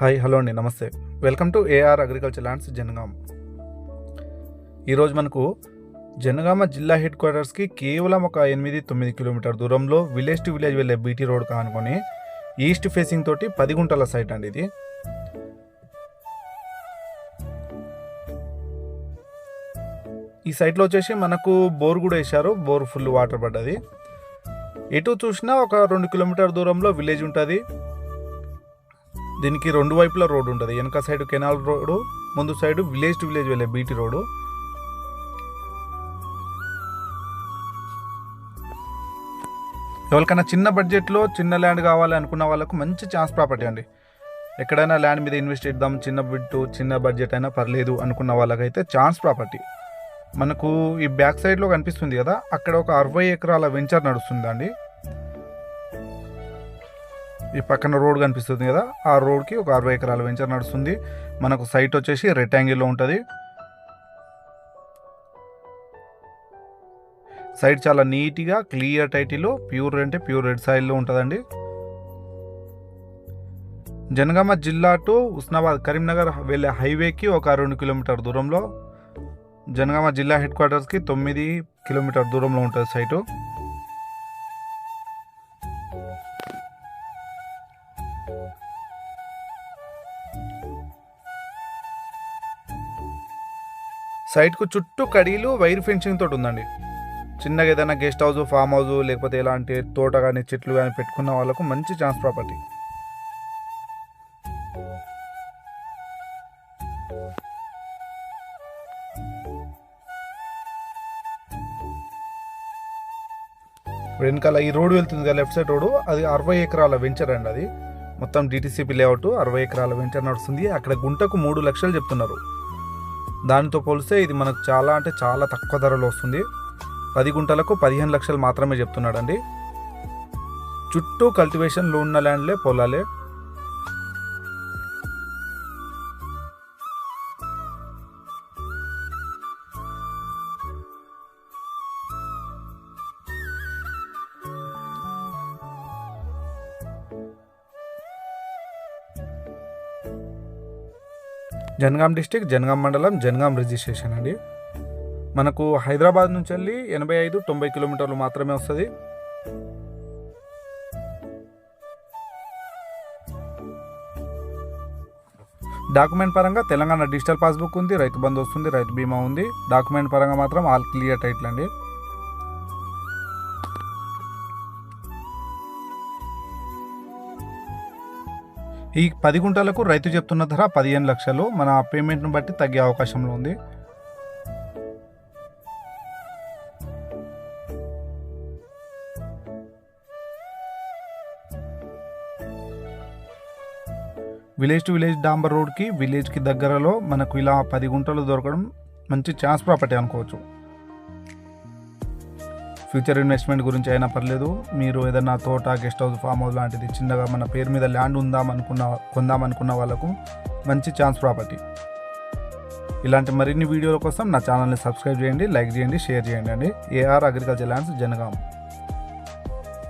Hi hello అండి నమస్తే. Welcome to AR agriculture lands Jangaon ఈరోజు మనకు జనగామ జిల్లా హెడ్ క్వార్టర్స్కి కేవలం ఒక ఎనిమిది తొమ్మిది కిలోమీటర్ దూరంలో విలేజ్ టు విలేజ్ వెళ్ళే బీటీ రోడ్ కానుకొని ఈస్ట్ ఫేసింగ్ తోటి పది గుంటల సైట్ అండి ఇది. ఈ సైట్లో వచ్చేసి మనకు బోర్ కూడా వేశారు బోర్ ఫుల్ వాటర్ పడ్డది. ఎటు చూసినా ఒక రెండు కిలోమీటర్ దూరంలో విలేజ్ ఉంటుంది. దీనికి రెండు వైపులా రోడ్డు ఉంటుంది. వెనక సైడ్ కెనాల్ రోడ్డు ముందు సైడ్ విలేజ్ టు విలేజ్ వెళ్ళే బీటీ రోడ్డు ఎవరికైనా చిన్న బడ్జెట్లో చిన్న ల్యాండ్ కావాలి అనుకున్న వాళ్ళకు మంచి ఛాన్స్ ప్రాపర్టీ అండి. ఎక్కడైనా ల్యాండ్ మీద ఇన్వెస్ట్ చేద్దాం చిన్న బిట్టు చిన్న బడ్జెట్ అయినా పర్లేదు అనుకున్న వాళ్ళకైతే ఛాన్స్ ప్రాపర్టీ. మనకు ఈ బ్యాక్ సైడ్లో కనిపిస్తుంది కదా అక్కడ ఒక అరవై ఎకరాల వెంచర్ నడుస్తుందండి. ఈ పక్కన రోడ్ కనిపిస్తుంది కదా ఆ రోడ్కి ఒక అరవై ఎకరాల వెంచర్ నడుస్తుంది. మనకు సైట్ వచ్చేసి రెక్టాంగిల్లో ఉంటుంది. సైడ్ చాలా నీట్గా క్లియర్ టైటిల్లో ప్యూర్ అంటే ప్యూర్ రెడ్ సాయిల్లో ఉంటుందండి. జనగామ జిల్లా టు ఉస్నాబాద్ కరీంనగర్ వెళ్ళే హైవేకి ఒక రెండు కిలోమీటర్ దూరంలో జనగామ జిల్లా హెడ్ క్వార్టర్స్కి తొమ్మిది కిలోమీటర్ దూరంలో ఉంటుంది సైటు. సైట్కు చుట్టూ కడీలు వైర్ ఫెన్సింగ్ తోటి ఉందండి. చిన్నగా ఏదైనా గెస్ట్ హౌస్ ఫామ్ హౌస్ లేకపోతే ఎలాంటి తోట కానీ చెట్లు కానీ పెట్టుకున్న వాళ్ళకు మంచి ఛాన్స్ ప్రాపర్టీ. వెనకాల ఈ రోడ్డు వెళ్తుంది కదా లెఫ్ట్ సైడ్ రోడ్డు అది అరవై ఎకరాల వెంచర్ అండి అది. మొత్తం డిటీసీపీ లేఅవుట్ అరవై ఎకరాల వెంట నడుస్తుంది. అక్కడ గుంటకు మూడు లక్షలు చెప్తున్నారు. దానితో పోలిస్తే ఇది మనకు చాలా అంటే చాలా తక్కువ ధరలో వస్తుంది. పది గుంటలకు పదిహేను లక్షలు మాత్రమే చెప్తున్నాడండి. చుట్టూ కల్టివేషన్లో ఉన్న ల్యాండ్లే పొలాలే. జనగాం డిస్టిక్ జనగాం మండలం జనగాం రిజిస్ట్రేషన్ అండి. మనకు హైదరాబాద్ నుంచి వెళ్ళి ఎనభై ఐదు తొంభై కిలోమీటర్లు మాత్రమే వస్తుంది. డాక్యుమెంట్ పరంగా తెలంగాణ డిజిటల్ పాస్బుక్ ఉంది రైతు బంధు వస్తుంది రైతు బీమా ఉంది. డాక్యుమెంట్ పరంగా మాత్రం ఆల్ క్లియర్ టైటిల్ అండి. ఈ పది గుంటలకు రైతు చెప్తున్న ధర పదిహేను లక్షలు. మన పేమెంట్ను బట్టి తగ్గే అవకాశంలో ఉంది. విలేజ్ టు విలేజ్ డాంబర్ రోడ్కి విలేజ్కి దగ్గరలో మనకు ఇలా పది గుంటలు దొరకడం మంచి ఛాన్స్ ప్రాపర్టీ అనుకోవచ్చు. ఫ్యూచర్ ఇన్వెస్ట్మెంట్ గురించి అయినా పర్లేదు. మీరు ఏదైనా తోట గెస్ట్ హౌస్ ఫామ్ హౌస్ లాంటిది చిన్నగా మన పేరు మీద ల్యాండ్ ఉందామనుకున్న కొందామనుకున్న వాళ్ళకు మంచి ఛాన్స్ ప్రాపర్టీ. ఇలాంటి మరిన్ని వీడియోల కోసం నా ఛానల్ని సబ్స్క్రైబ్ చేయండి లైక్ చేయండి షేర్ చేయండి అండి. AR agriculture lands Jangaon.